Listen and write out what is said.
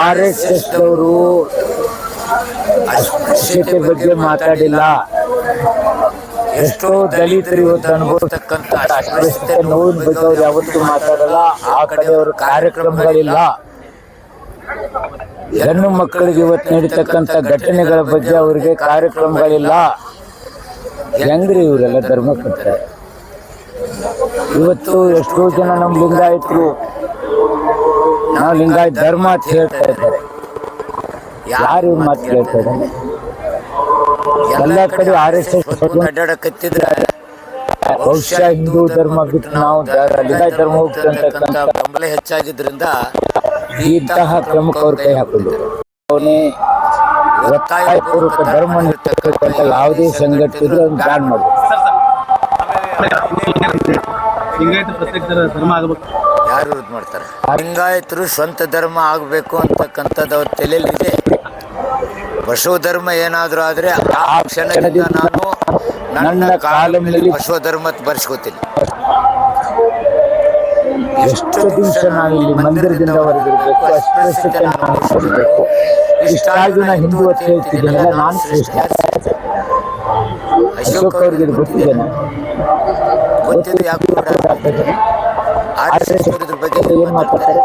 R S S ಅವರು ಅಸ್ಪೃಶ್ಯತೆ ಬಗ್ಗೆ ಮಾತಾಡಿಲ್ಲ. ಎಷ್ಟೋ ದಲಿತರು ಇವತ್ತು ಅನುಭವಿಸ್ತಕ್ಕಂಥ ಅಸ್ಪೃಶ್ಯತೆ ನೋವಿನ ಬಗ್ಗೆ ಅವ್ರು ಯಾವತ್ತೂ ಮಾತಾಡಲ್ಲ. ಆ ಕಡೆ ಅವ್ರ ಕಾರ್ಯಕ್ರಮಗಳಿಲ್ಲ. ಹೆಣ್ಣು ಮಕ್ಕಳಿಗೆ ಇವತ್ತು ನಡೀತಕ್ಕಂಥ ಘಟನೆಗಳ ಬಗ್ಗೆ ಅವರಿಗೆ ಕಾರ್ಯಕ್ರಮಗಳಿಲ್ಲ. ಹೆಂಗ್ರಿ ಇವರೆಲ್ಲ ಧರ್ಮ ಇವತ್ತು ಎಷ್ಟೋ ಜನ ನಮ್ಮ ಲಿಂಗಾಯತರು ನಾವು ಲಿಂಗಾಯತ್ ಧರ್ಮ ಅಂತ ಹೇಳ್ತಾ ಇದ್ದಾರೆ ಯಾರು ಇವ್ರ ಮಾತು ಕೇಳ್ತಾ ಇದ್ದಾರೆ ಎಲ್ಲ ಕಡೆ ಆರ್ ಎಸ್ ಎಸ್ ಬಹುಶಃ ಹಿಂದೂ ಧರ್ಮ ಬಿಟ್ಟು ನಾವು ಲಿಂಗಾಯತ್ ಧರ್ಮ ಹೋಗ್ತಕ್ಕಂಥ ಬೆಂಬಲ ಹೆಚ್ಚಾಗಿದ್ರಿಂದ ಇಂತಹ ಕ್ರಮಕ್ಕೆ ಅವ್ರ ಕೈ ಹಾಕೋದು. ಅವನೇ ಒತ್ತಾಯಪೂರ್ವಕ ಧರ್ಮ ನೀಡ್ತಕ್ಕಂಥ ಯಾವುದೇ ಸಂಘಟನೆ ಬ್ಯಾನ್ ಮಾಡಬೇಕು ಲಿಂಗಾಯತ ಪ್ರತ್ಯೇಕ ಧರ್ಮ ಆಗಬೇಕು. ಮಾಡ್ತಾರೆ ಲಿಂಗಾಯತರು ಸ್ವಂತ ಧರ್ಮ ಆಗಬೇಕು ಅಂತಕ್ಕಂಥದ್ದು ಅವ್ರ ತಲೆಯಲ್ಲಿದೆ. ಬಸವ ಧರ್ಮ ಏನಾದರೂ ಆದರೆ ಆ ಕ್ಷಣದಿಂದ ನಾನು ನನ್ನ ಕಾಲದಲ್ಲಿ ಬಸವ ಧರ್ಮ ಬರ್ಸ್ಕೋತೀನಿ. ಎಷ್ಟು ದಿವಸ ನಾನು ಇಲ್ಲಿ ಮಂದಿರದಿಂದ ಹೊರಗಿರ್ಬೇಕು ಇಷ್ಟಾಗಿ ನಾ ಹಿಂದೂ ಅಂತ ಹೇಳ್ತಿದ್ದೀನಲ್ಲ ನಾನು ಶ್ರೇಷ್ಠ. ಅಶೋಕ್ ಅವ್ರಿಗೆ ಗೊತ್ತಿದ್ದೇನೆ ಗೊತ್ತಿದೆ. ಗೊತ್ತಿದ್ದು ಯಾಕೆ ಕೂಡ ಆರ್ ಬಗ್ಗೆ ಏನ್ ಮಾತಾಡ್ತಾರೆ?